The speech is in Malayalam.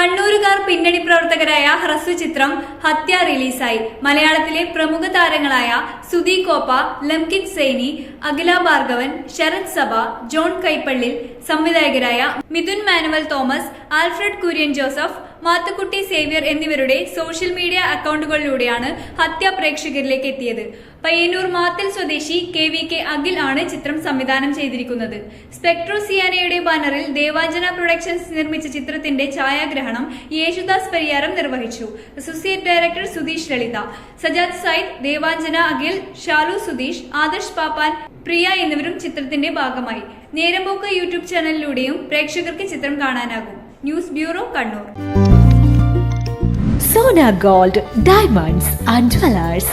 കണ്ണൂരുകാർ പിന്നണി പ്രവർത്തകരായ ഹ്രസ്വ ചിത്രം ഹത്യ റിലീസായി. മലയാളത്തിലെ പ്രമുഖ താരങ്ങളായ സുധി കോപ്പ ലംകിൻ സൈനി അഖില ഭാർഗവൻ ശരത് സഭ ജോൺ കൈപ്പള്ളിൽ സംവിധായകരായ മിഥുൻ മാനുവൽ തോമസ് ആൽഫ്രഡ് കുര്യൻ ജോസഫ് മാത്തുക്കുട്ടി സേവ്യർ എന്നിവരുടെ സോഷ്യൽ മീഡിയ അക്കൗണ്ടുകളിലൂടെയാണ് ഹത്യ പ്രേക്ഷകരിലേക്ക് എത്തിയത്. പയ്യന്നൂർ മാത്തിൽ സ്വദേശി കെ വി കെ അഖിൽ ആണ് ചിത്രം സംവിധാനം ചെയ്തിരിക്കുന്നത്. സ്പെക്ട്രോ സിയാനയുടെ ബാനറിൽ ദേവാഞ്ജന പ്രൊഡക്ഷൻസ് നിർമ്മിച്ച ചിത്രത്തിന്റെ ഛായാഗ്രഹണം യേശുദാസ് പരിയാരം നിർവഹിച്ചു. അസോസിയേറ്റ് ഡയറക്ടർ സുധീഷ് ലളിത സജാദ് സൈദ് ദേവാഞ്ജന അഖിൽ ഷാലു സുധീഷ് ആദർശ് പാപ്പാൻ പ്രിയ എന്നിവരും ചിത്രത്തിന്റെ ഭാഗമായി. നേരമ്പോക്ക് യൂട്യൂബ് ചാനലിലൂടെയും പ്രേക്ഷകർക്ക് ചിത്രം കാണാനാകും. News bureau Kannur. Sona gold diamonds and jewellers.